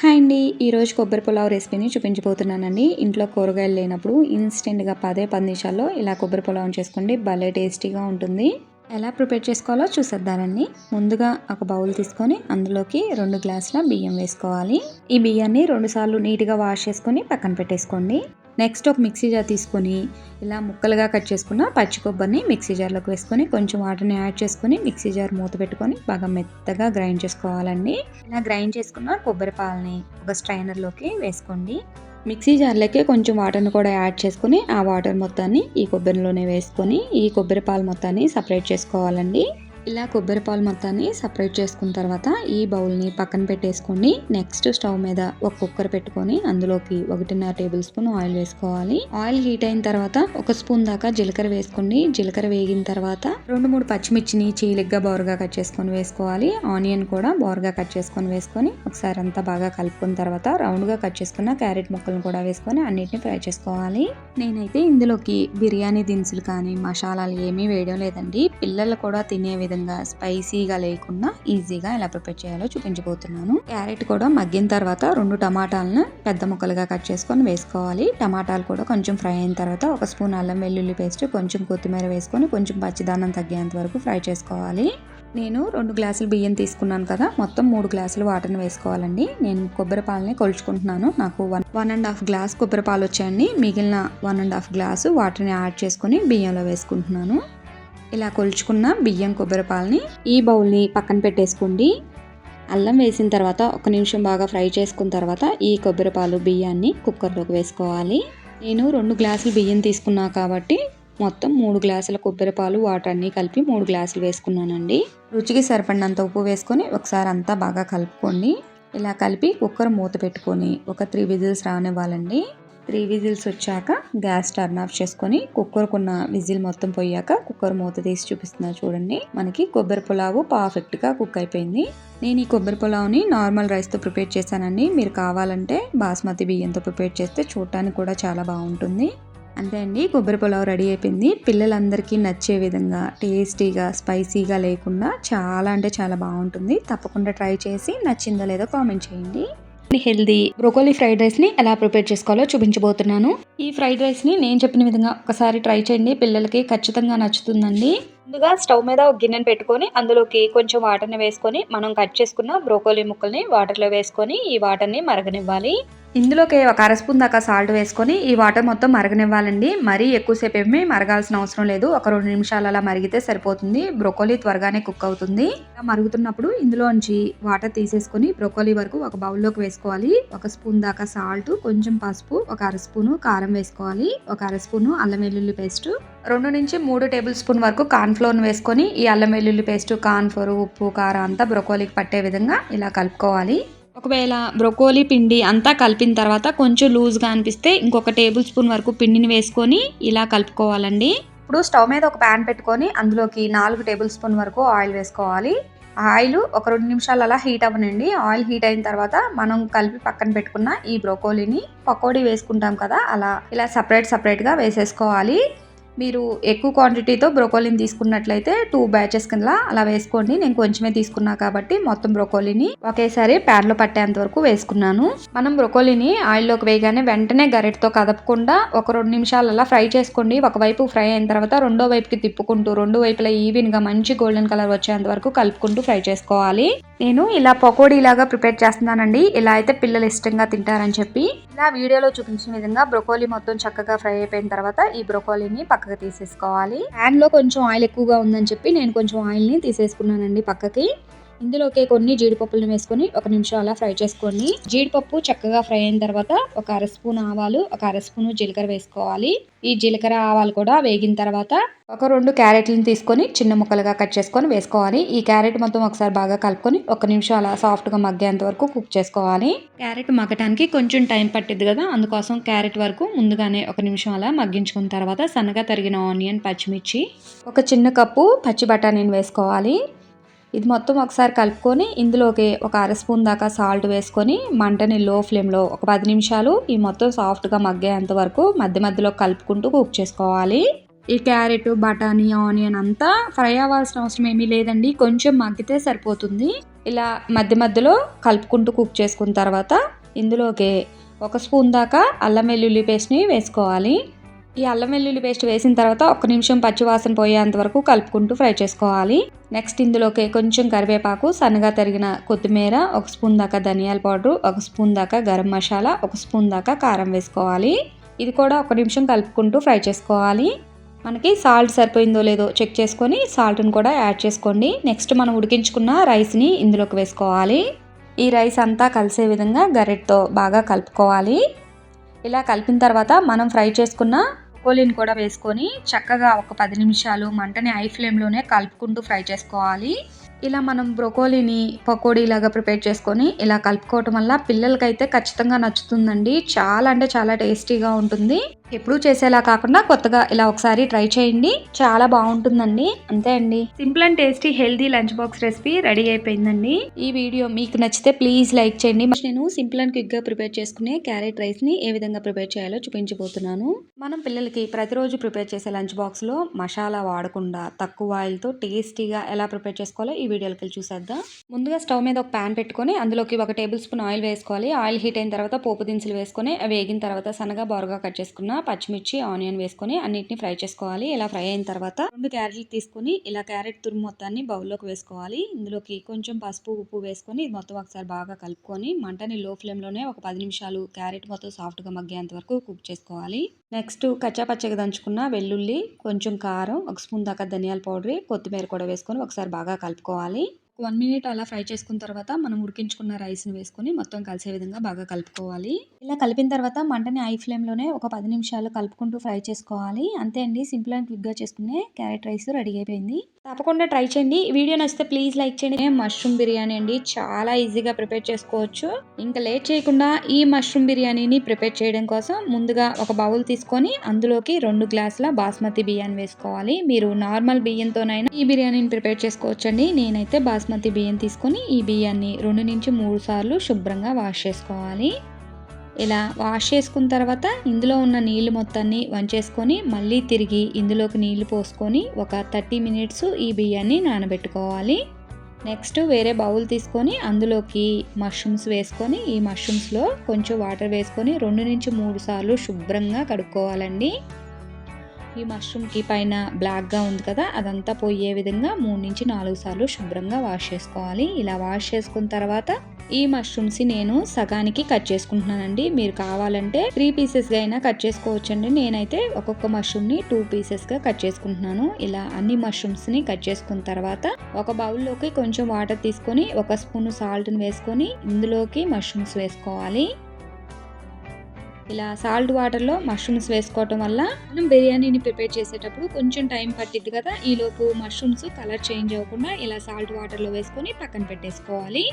Hi అండి. ఈరోజు కొబ్బరి పులావ్ రెసిపీని చూపించబోతున్నానండి. ఇంట్లో కూరగాయలు లేనప్పుడు ఇన్స్టెంట్గా పదే పది నిమిషాల్లో ఇలా కొబ్బరి పులావ్ చేసుకోండి భలే టేస్టీగా ఉంటుంది. ఎలా ప్రిపేర్ చేసుకోవాలో చూసేద్దానండి ముందుగా ఒక బౌల్ తీసుకొని అందులోకి రెండు గ్లాసుల బియ్యం వేసుకోవాలి. ఈ బియ్యాన్ని రెండుసార్లు నీట్గా వాష్ చేసుకొని పక్కన పెట్టేసుకోండి. నెక్స్ట్ ఒక మిక్సీ జార్ తీసుకొని ఇలా ముక్కలుగా కట్ చేసుకున్న పచ్చి కొబ్బరిని మిక్సీ జార్లోకి వేసుకొని కొంచెం వాటర్ని యాడ్ చేసుకొని మిక్సీ జార్ మూత పెట్టుకొని బాగా మెత్తగా గ్రైండ్ చేసుకోవాలండి. ఇలా గ్రైండ్ చేసుకున్న కొబ్బరి పాలని ఒక స్ట్రైనర్లోకి వేసుకోండి. మిక్సీ జార్లోకి కొంచెం వాటర్ని కూడా యాడ్ చేసుకొని ఆ వాటర్ మొత్తాన్ని ఈ కొబ్బరిలోనే వేసుకొని ఈ కొబ్బరి పాలు మొత్తాన్ని సపరేట్ చేసుకోవాలండి. ఇలా కొబ్బరి పాలు మొత్తాన్ని సపరేట్ చేసుకున్న తర్వాత ఈ బౌల్ని పక్కన పెట్టేసుకోండి. నెక్స్ట్ స్టవ్ మీద ఒక కుక్కర్ పెట్టుకొని అందులోకి ఒకటిన్నర టేబుల్ స్పూన్ ఆయిల్ వేసుకోవాలి. ఆయిల్ హీట్ అయిన తర్వాత ఒక స్పూన్ దాకా జీలకర్ర వేసుకోండి. జీలకర్ర వేగిన తర్వాత రెండు మూడు పచ్చిమిర్చిని చీలిగ్గా బోరగా కట్ చేసుకొని వేసుకోవాలి. ఆనియన్ కూడా బోరగా కట్ చేసుకొని వేసుకొని ఒకసారి అంతా బాగా కలుపుకున్న తర్వాత రౌండ్గా కట్ చేసుకున్న క్యారెట్ ముక్కలను కూడా వేసుకొని అన్నిటిని ఫ్రై చేసుకోవాలి. నేనైతే ఇందులోకి బిర్యానీ దినుసులు కానీ మసాలాలు ఏమీ వేయడం లేదండి. పిల్లలు కూడా తినే విధంగా స్పైసీగా లేకుండా ఈజీగా ఎలా ప్రిపేర్ చేయాలో చూపించబోతున్నాను. క్యారెట్ కూడా మగ్గిన తర్వాత రెండు టమాటాలను పెద్ద ముక్కలుగా కట్ చేసుకొని వేసుకోవాలి. టమాటాలు కూడా కొంచెం ఫ్రై అయిన తర్వాత ఒక స్పూన్ అల్లం వెల్లుల్లి పేస్ట్ కొంచెం కొత్తిమీర వేసుకొని కొంచెం పచ్చిదానం తగ్గేంత వరకు ఫ్రై చేసుకోవాలి. నేను రెండు గ్లాసులు బియ్యం తీసుకున్నాను కదా మొత్తం మూడు గ్లాసులు వాటర్ని వేసుకోవాలండి. నేను కొబ్బరి పాలని కొలుచుకుంటున్నాను. నాకు one one and half glass కొబ్బరి పాలు వచ్చాయండి. మిగిలిన వన్ అండ్ హాఫ్ గ్లాసు వాటర్ని యాడ్ చేసుకొని బియ్యంలో వేసుకుంటున్నాను. ఇలా కొలుచుకున్న బియ్యం కొబ్బరి పాలని ఈ బౌల్ని పక్కన పెట్టేసుకోండి. అల్లం వేసిన తర్వాత ఒక నిమిషం బాగా ఫ్రై చేసుకున్న తర్వాత ఈ కొబ్బరి పాలు బియ్యాన్ని కుక్కర్లోకి వేసుకోవాలి. నేను రెండు గ్లాసులు బియ్యం తీసుకున్నా కాబట్టి మొత్తం మూడు గ్లాసుల కొబ్బరి పాలు వాటర్ని కలిపి మూడు గ్లాసులు వేసుకున్నానండి. రుచికి సరిపడినంత ఉప్పు వేసుకొని ఒకసారి అంతా బాగా కలుపుకోండి. ఇలా కలిపి కుక్కర్ మూత పెట్టుకొని ఒక త్రీ విజిల్స్ రానివ్వాలండి. త్రీ విజిల్స్ వచ్చాక గ్యాస్ టర్న్ ఆఫ్ చేసుకొని కుక్కర్కున్న విజిల్ మొత్తం పోయాక కుక్కర్ మూత తీసి చూపిస్తున్నా చూడండి. మనకి కొబ్బరి పులావు పర్ఫెక్ట్గా కుక్ అయిపోయింది. నేను ఈ కొబ్బరి పులావ్ని నార్మల్ రైస్తో ప్రిపేర్ చేశానండి. మీరు కావాలంటే బాస్మతి బియ్యంతో ప్రిపేర్ చేస్తే చూడటానికి కూడా చాలా బాగుంటుంది. అంతే అండి కొబ్బరి పులావ్ రెడీ అయిపోయింది. పిల్లలందరికీ నచ్చే విధంగా టేస్టీగా స్పైసీగా లేకుండా చాలా అంటే చాలా బాగుంటుంది. తప్పకుండా ట్రై చేసి నచ్చిందో లేదో కామెంట్ చేయండి. హెల్దీ బ్రోకోలీ ఫ్రైడ్ రైస్ని ఎలా ప్రిపేర్ చేసుకోవాలో చూపించబోతున్నాను. ఈ ఫ్రైడ్ రైస్ని నేను చెప్పిన విధంగా ఒకసారి ట్రై చేయండి. పిల్లలకి ఖచ్చితంగా నచ్చుతుందండి. ముందుగా స్టవ్ మీద ఒక గిన్నెను పెట్టుకొని అందులోకి కొంచెం వాటర్ని వేసుకొని మనం కట్ చేసుకున్న బ్రోకోలీ ముక్కల్ని వాటర్లో వేసుకొని ఈ వాటర్ని మరగనివ్వాలి. ఇందులోకి ఒక అర స్పూన్ దాకా సాల్ట్ వేసుకొని ఈ వాటర్ మొత్తం మరగనివ్వాలండి. మరీ ఎక్కువసేపు ఏమీ మరగాల్సిన అవసరం లేదు. ఒక రెండు నిమిషాలు అలా మరిగితే సరిపోతుంది. బ్రోకోలీ త్వరగానే కుక్ అవుతుంది. మరుగుతున్నప్పుడు ఇందులోంచి వాటర్ తీసేసుకొని బ్రోకోలీ వరకు ఒక బౌల్లోకి వేసుకోవాలి. ఒక స్పూన్ దాకా సాల్ట్ కొంచెం పసుపు ఒక అర స్పూను కారం వేసుకోవాలి. ఒక అర స్పూను అల్లం వెల్లుల్లి పేస్ట్ రెండు నుంచి మూడు టేబుల్ స్పూన్ వరకు కార్న్ఫ్లోర్ను వేసుకొని ఈ అల్లం వెల్లుల్లి పేస్ట్ కార్న్ఫ్లోర్ ఉప్పు కారం అంతా బ్రోకోలీకి పట్టే విధంగా ఇలా కలుపుకోవాలి. ఒకవేళ బ్రొకోలీ పిండి అంతా కలిపిన తర్వాత కొంచెం లూజ్గా అనిపిస్తే ఇంకొక టేబుల్ స్పూన్ వరకు పిండిని వేసుకొని ఇలా కలుపుకోవాలండి. ఇప్పుడు స్టవ్ మీద ఒక ప్యాన్ పెట్టుకొని అందులోకి నాలుగు టేబుల్ స్పూన్ వరకు ఆయిల్ వేసుకోవాలి. ఆయిల్ ఒక రెండు నిమిషాలు అలా హీట్ అవ్వనండి. ఆయిల్ హీట్ అయిన తర్వాత మనం కలిపి పక్కన పెట్టుకున్న ఈ బ్రోకోలీని పకోడీ వేసుకుంటాం కదా అలా ఇలా సపరేట్ సపరేట్గా వేసేసుకోవాలి. మీరు ఎక్కువ క్వాంటిటీతో బ్రోకోలీని తీసుకున్నట్లయితే టూ బ్యాచెస్ కింద అలా వేసుకోండి. నేను కొంచెమే తీసుకున్నా కాబట్టి మొత్తం బ్రోకోలీని ఒకేసారి ప్యాన్లో పట్టేంత వరకు వేసుకున్నాను. మనం బ్రోకోలీని ఆయిల్లోకి వేయగానే వెంటనే గరిటతో కదపకుండా ఒక రెండు నిమిషాలు అలా ఫ్రై చేసుకోండి. ఒకవైపు ఫ్రై అయిన తర్వాత రెండో వైపుకి తిప్పుకుంటూ రెండు వైపులా ఈవెన్గా మంచి గోల్డెన్ కలర్ వచ్చేంత వరకు కలుపుకుంటూ ఫ్రై చేసుకోవాలి. నేను ఇలా పకోడీ లాగా ప్రిపేర్ చేస్తున్నానండి. ఇలా అయితే పిల్లలు ఇష్టంగా తింటారని చెప్పి. ఇలా వీడియోలో చూపించిన విధంగా బ్రోకోలీ మొత్తం చక్కగా ఫ్రై అయిపోయిన తర్వాత ఈ బ్రోకోలీని పక్కకు తీసేసుకోవాలి. ప్యాన్లో కొంచెం ఆయిల్ ఎక్కువగా ఉందని చెప్పి నేను కొంచెం ఆయిల్ని తీసేసుకున్నానండి పక్కకి. ఇందులోకి కొన్ని జీడిపప్పులను వేసుకొని ఒక నిమిషం అలా ఫ్రై చేసుకోండి జీడిపప్పు చక్కగా ఫ్రై అయిన తర్వాత ఒక అర స్పూన్ ఆవాలు ఒక అర స్పూన్ జీలకర్ర వేసుకోవాలి. ఈ జీలకర్ర ఆవాలు కూడా వేగిన తర్వాత ఒక రెండు క్యారెట్లను తీసుకొని చిన్న ముక్కలుగా కట్ చేసుకొని వేసుకోవాలి. ఈ క్యారెట్ మొత్తం ఒకసారి బాగా కలుపుకొని ఒక నిమిషం అలా సాఫ్ట్గా మగ్గేంత వరకు కుక్ చేసుకోవాలి. క్యారెట్ మగ్గటానికి కొంచెం టైం పట్టింది కదా అందుకోసం క్యారెట్ వరకు ముందుగానే ఒక నిమిషం అలా మగ్గించుకున్న తర్వాత సన్నగా తరిగిన ఆనియన్ పచ్చిమిర్చి ఒక చిన్న కప్పు పచ్చి బఠానీని వేసుకోవాలి. ఇది మొత్తం ఒకసారి కలుపుకొని ఇందులోకి ఒక అర స్పూన్ దాకా సాల్ట్ వేసుకొని మంటని లో ఫ్లేమ్లో ఒక పది నిమిషాలు ఈ మొత్తం సాఫ్ట్గా మగ్గేంత వరకు మధ్య మధ్యలో కలుపుకుంటూ కుక్ చేసుకోవాలి. ఈ క్యారెట్ బఠానీ ఆనియన్ అంతా ఫ్రై అవ్వాల్సిన అవసరం ఏమీ లేదండి. కొంచెం మగ్గితే సరిపోతుంది. ఇలా మధ్య మధ్యలో కలుపుకుంటూ కుక్ చేసుకున్న తర్వాత ఇందులోకి ఒక స్పూన్ దాకా అల్లం వెల్లుల్లి పేస్ట్ని వేసుకోవాలి. ఈ అల్లం వెల్లుల్లి పేస్ట్ వేసిన తర్వాత ఒక నిమిషం పచ్చివాసన పోయేంత వరకు కలుపుకుంటూ ఫ్రై చేసుకోవాలి. నెక్స్ట్ ఇందులోకి కొంచెం కరివేపాకు సన్నగా తరిగిన కొత్తిమీర ఒక స్పూన్ దాకా ధనియాల పౌడర్ ఒక స్పూన్ దాకా గరం మసాలా ఒక స్పూన్ దాకా కారం వేసుకోవాలి. ఇది కూడా ఒక నిమిషం కలుపుకుంటూ ఫ్రై చేసుకోవాలి. మనకి సాల్ట్ సరిపోయిందో లేదో చెక్ చేసుకొని సాల్ట్ని కూడా యాడ్ చేసుకోండి. నెక్స్ట్ మనం ఉడికించుకున్న రైస్ని ఇందులోకి వేసుకోవాలి. ఈ రైస్ అంతా కలిసే విధంగా గరెట్తో బాగా కలుపుకోవాలి. ఇలా కలిపిన తర్వాత మనం ఫ్రై చేసుకున్న బ్రోకోలీని కూడా వేసుకొని చక్కగా ఒక పది నిమిషాలు మంటని ఐ ఫ్లేమ్లోనే కలుపుకుంటూ ఫ్రై చేసుకోవాలి. ఇలా మనం బ్రోకోలీని పకోడీ లాగా ప్రిపేర్ చేసుకొని ఇలా కలుపుకోవటం వల్ల పిల్లలకైతే ఖచ్చితంగా నచ్చుతుందండి. చాలా అంటే చాలా టేస్టీగా ఉంటుంది. ఎప్పుడు చేసేలా కాకుండా కొత్తగా ఇలా ఒకసారి ట్రై చేయండి. చాలా బాగుంటుందండి. అంతే అండి. Simple and tasty healthy lunch box recipe ready అయిపోయిందండి. ఈ వీడియో మీకు నచ్చితే ప్లీజ్ లైక్ చేయండి. నేను సింపుల్ అండ్ క్విక్గా ప్రిపేర్ చేసుకునే క్యారెట్ రైస్ని ఏ విధంగా ప్రిపేర్ చేయాలో చూపించబోతున్నాను. మనం పిల్లలకి ప్రతిరోజు ప్రిపేర్ చేసే లంచ్ బాక్స్లో మసాలా వాడకుండా తక్కువ ఆయిల్తో టేస్టీగా ఎలా ప్రిపేర్ చేసుకోవాలో ఈ వెళ్ళి చూసేద్దాం. ముందుగా స్టవ్ మీద ఒక ప్యాన్ పెట్టుకొని అందులోకి ఒక టేబుల్ స్పూన్ ఆయిల్ వేసుకోవాలి. ఆయిల్ హీట్ అయిన తర్వాత పోపు దినుసులు వేసుకొని అవి వేగిన తర్వాత సన్నగా బొరగా కట్ చేసుకున్న పచ్చిమిర్చి ఆనియన్ వేసుకొని అన్నిటిని ఫ్రై చేసుకోవాలి. ఇలా ఫ్రై అయిన తర్వాత రెండు క్యారెట్లు తీసుకొని ఇలా క్యారెట్ తురుము మొత్తాన్ని బౌల్లోకి వేసుకోవాలి. ఇందులోకి కొంచెం పసుపు ఉప్పు వేసుకొని ఇది మొత్తం ఒకసారి బాగా కలుపుకొని మంటని లో ఫ్లేమ్లోనే ఒక పది నిమిషాలు క్యారెట్ మొత్తం సాఫ్ట్గా మగ్గేంత వరకు కుక్ చేసుకోవాలి. నెక్స్ట్ కచ్చా పచ్చగా దంచుకున్న వెల్లుల్లి కొంచెం కారం ఒక స్పూన్ దాకా ధనియాల పౌడర్ కొత్తిమీర కూడా వేసుకొని ఒకసారి బాగా కలుపుకోవాలి. వన్ మినిట్ అలా ఫ్రై చేసుకున్న తర్వాత మనం ఉడికించుకున్న రైస్ని వేసుకొని మొత్తం కలిసే విధంగా బాగా కలుపుకోవాలి. ఇలా కలిపిన తర్వాత మంటని ఐ ఫ్లేమ్లోనే ఒక పది నిమిషాలు కలుపుకుంటూ ఫ్రై చేసుకోవాలి. అంతే అండి. సింపుల్ అండ్ క్విక్గా చేసుకునే క్యారెట్ రైస్ రెడీ అయిపోయింది. తప్పకుండా ట్రై చేయండి. వీడియో నచ్చితే ప్లీజ్ లైక్ చేయండి. మష్రూమ్ బిర్యానీ అండి. చాలా ఈజీగా ప్రిపేర్ చేసుకోవచ్చు. ఇంకా లేట్ చేయకుండా ఈ మష్రూమ్ బిర్యానీని ప్రిపేర్ చేయడం కోసం ముందుగా ఒక బౌల్ తీసుకొని అందులోకి రెండు గ్లాసుల బాస్మతి బియ్యాన్ని వేసుకోవాలి. మీరు నార్మల్ బియ్యంతోనైనా ఈ బిర్యానీని ప్రిపేర్ చేసుకోవచ్చండి. నేనైతే బాస్మతి బియ్యం తీసుకొని ఈ బియ్యాన్ని రెండు నుంచి మూడు సార్లు శుభ్రంగా వాష్ చేసుకోవాలి. ఇలా వాష్ చేసుకున్న తర్వాత ఇందులో ఉన్న నీళ్ళు మొత్తాన్ని వంచేసుకొని మళ్ళీ తిరిగి ఇందులోకి నీళ్ళు పోసుకొని ఒక థర్టీ మినిట్స్ ఈ బియ్యాన్ని నానబెట్టుకోవాలి. నెక్స్ట్ వేరే బౌల్ తీసుకొని అందులోకి మష్రూమ్స్ వేసుకొని ఈ మష్రూమ్స్లో కొంచెం వాటర్ వేసుకొని రెండు నుంచి మూడు సార్లు శుభ్రంగా కడుక్కోవాలండి. ఈ మష్రూమ్కి పైన బ్లాక్గా ఉంది కదా అదంతా పోయే విధంగా మూడు నుంచి నాలుగు సార్లు శుభ్రంగా వాష్ చేసుకోవాలి. ఇలా వాష్ చేసుకున్న తర్వాత ఈ మష్రూమ్స్ నేను సగానికి కట్ చేసుకుంటున్నానండి. మీరు కావాలంటే త్రీ పీసెస్గా అయినా కట్ చేసుకోవచ్చండి. నేనైతే ఒక్కొక్క మష్రూమ్ని టూ పీసెస్గా కట్ చేసుకుంటున్నాను. ఇలా అన్ని మష్రూమ్స్ని కట్ చేసుకున్న తర్వాత ఒక బౌల్లోకి కొంచెం వాటర్ తీసుకొని ఒక స్పూన్ సాల్ట్ని వేసుకొని ఇందులోకి మష్రూమ్స్ వేసుకోవాలి. ఇలా సాల్ట్ వాటర్లో మష్రూమ్స్ వేసుకోవటం వల్ల మనం బిర్యానీని ప్రిపేర్ చేసేటప్పుడు కొంచెం టైం పట్టిద్ది కదా. ఈలోపు మష్రూమ్స్ కలర్ చేంజ్ అవ్వకుండా ఇలా సాల్ట్ వాటర్లో వేసుకొని పక్కన పెట్టేసుకోవాలి.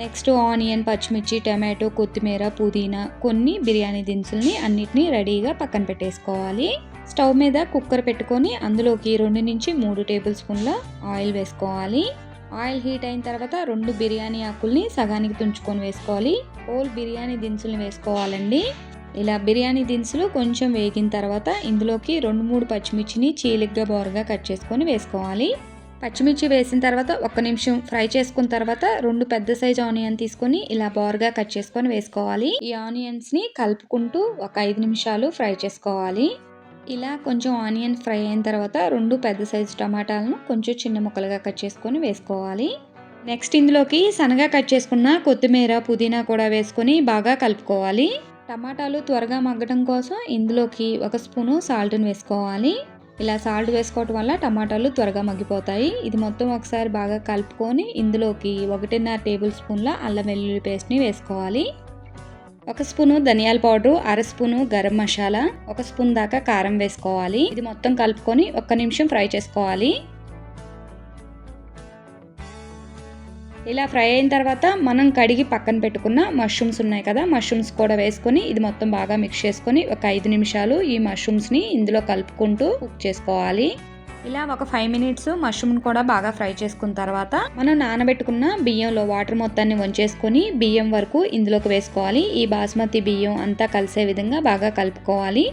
నెక్స్ట్ ఆనియన్ పచ్చిమిర్చి టమాటో కొత్తిమీర పుదీనా కొన్ని బిర్యానీ దినుసుల్ని అన్నిటినీ రెడీగా పక్కన పెట్టేసుకోవాలి. స్టవ్ మీద కుక్కర్ పెట్టుకొని అందులోకి రెండు నుంచి మూడు టేబుల్ స్పూన్ల ఆయిల్ వేసుకోవాలి. ఆయిల్ హీట్ అయిన తర్వాత రెండు బిర్యానీ ఆకుల్ని సగానికి తుంచుకొని వేసుకోవాలి. హోల్ బిర్యానీ దినుసులు వేసుకోవాలండి. ఇలా బిర్యానీ దినుసులు కొంచెం వేగిన తర్వాత ఇందులోకి రెండు మూడు పచ్చిమిర్చిని చీలిగ్గా బోరగా కట్ చేసుకొని వేసుకోవాలి. పచ్చిమిర్చి వేసిన తర్వాత ఒక్క నిమిషం ఫ్రై చేసుకున్న తర్వాత రెండు పెద్ద సైజ్ ఆనియన్ తీసుకొని ఇలా బోర్గా కట్ చేసుకొని వేసుకోవాలి. ఈ ఆనియన్స్ని కలుపుకుంటూ ఒక ఐదు నిమిషాలు ఫ్రై చేసుకోవాలి. ఇలా కొంచెం ఆనియన్ ఫ్రై అయిన తర్వాత రెండు పెద్ద సైజు టమాటాలను కొంచెం చిన్న ముక్కలుగా కట్ చేసుకొని వేసుకోవాలి. నెక్స్ట్ ఇందులోకి సన్నగా కట్ చేసుకున్న కొత్తిమీర పుదీనా కూడా వేసుకొని బాగా కలుపుకోవాలి. టమాటాలు త్వరగా మగ్గడం కోసం ఇందులోకి ఒక స్పూను సాల్ట్ని వేసుకోవాలి. ఇలా సాల్ట్ వేసుకోవటం వల్ల టమాటాలు త్వరగా మగ్గిపోతాయి. ఇది మొత్తం ఒకసారి బాగా కలుపుకొని ఇందులోకి ఒకటిన్నర టేబుల్ స్పూన్ల అల్లం వెల్లుల్లి పేస్ట్ని వేసుకోవాలి. ఒక స్పూను ధనియాల పౌడర్ అర స్పూను గరం మసాలా ఒక స్పూన్ దాకా కారం వేసుకోవాలి. ఇది మొత్తం కలుపుకొని ఒక్క నిమిషం ఫ్రై చేసుకోవాలి. ఇలా ఫ్రై అయిన తర్వాత మనం కడిగి పక్కన పెట్టుకున్న మష్రూమ్స్ ఉన్నాయి కదా మష్రూమ్స్ కూడా వేసుకొని ఇది మొత్తం బాగా మిక్స్ చేసుకొని ఒక ఐదు నిమిషాలు ఈ మష్రూమ్స్ని ఇందులో కలుపుకుంటూ కుక్ చేసుకోవాలి. ఇలా ఒక ఫైవ్ మినిట్స్ మష్రూమ్ కూడా బాగా ఫ్రై చేసుకున్న తర్వాత మనం నానబెట్టుకున్న బియ్యంలో వాటర్ మొత్తాన్ని వంచేసుకొని బియ్యం వరకు ఇందులోకి వేసుకోవాలి. ఈ బాస్మతి బియ్యం అంతా కలిసే విధంగా బాగా కలుపుకోవాలి.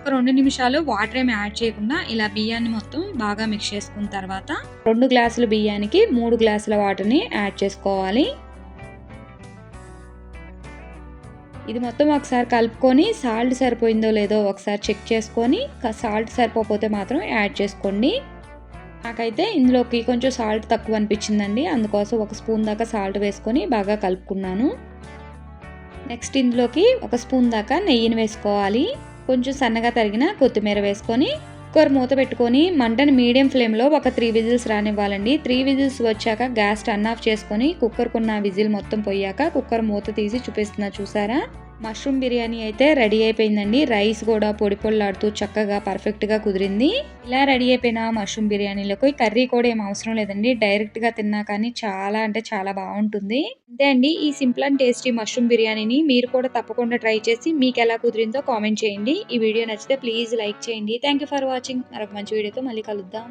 ఒక రెండు నిమిషాలు వాటర్ ఏమి యాడ్ చేయకుండా ఇలా బియ్యాన్ని మొత్తం బాగా మిక్స్ చేసుకున్న తర్వాత రెండు గ్లాసుల బియ్యానికి మూడు గ్లాసుల వాటర్ని యాడ్ చేసుకోవాలి. ఇది మొత్తం ఒకసారి కలుపుకొని సాల్ట్ సరిపోయిందో లేదో ఒకసారి చెక్ చేసుకొని సాల్ట్ సరిపోతే మాత్రం యాడ్ చేసుకోండి. నాకైతే ఇందులోకి కొంచెం సాల్ట్ తక్కువ అనిపించిందండి. అందుకోసం ఒక స్పూన్ దాకా సాల్ట్ వేసుకొని బాగా కలుపుకున్నాను. నెక్స్ట్ ఇందులోకి ఒక స్పూన్ దాకా నెయ్యిని వేసుకోవాలి. కొంచెం సన్నగా తరిగిన కొత్తిమీర వేసుకొని కుక్కర్ మూత పెట్టుకొని మంటను మీడియం ఫ్లేమ్లో ఒక త్రీ విజిల్స్ రానివ్వాలండి. త్రీ విజిల్స్ వచ్చాక గ్యాస్ టర్న్ ఆఫ్ చేసుకొని కుక్కర్కున్న విజిల్ మొత్తం పోయాక కుక్కర్ మూత తీసి చూపిస్తున్నా చూసారా? మష్రూమ్ బిర్యానీ అయితే రెడీ అయిపోయిందండి. రైస్ కూడా పొడి పొళ్ళాడుతూ చక్కగా పర్ఫెక్ట్గా కుదిరింది. ఇలా రెడీ అయిపోయిన మష్రూమ్ బిర్యానీలోకి కర్రీ కూడా ఏం అవసరం లేదండి. డైరెక్ట్గా తిన్నా కానీ చాలా అంటే చాలా బాగుంటుంది. అంతే అండి. ఈ సింపుల్ అండ్ టేస్టీ మష్రూమ్ బిర్యానీని మీరు కూడా తప్పకుండా ట్రై చేసి మీకు ఎలా కుదిరిందో కామెంట్ చేయండి. ఈ వీడియో నచ్చితే ప్లీజ్ లైక్ చేయండి. థ్యాంక్ యూ ఫర్ వాచింగ్ మరొక మంచి వీడియోతో మళ్ళీ కలుద్దాం.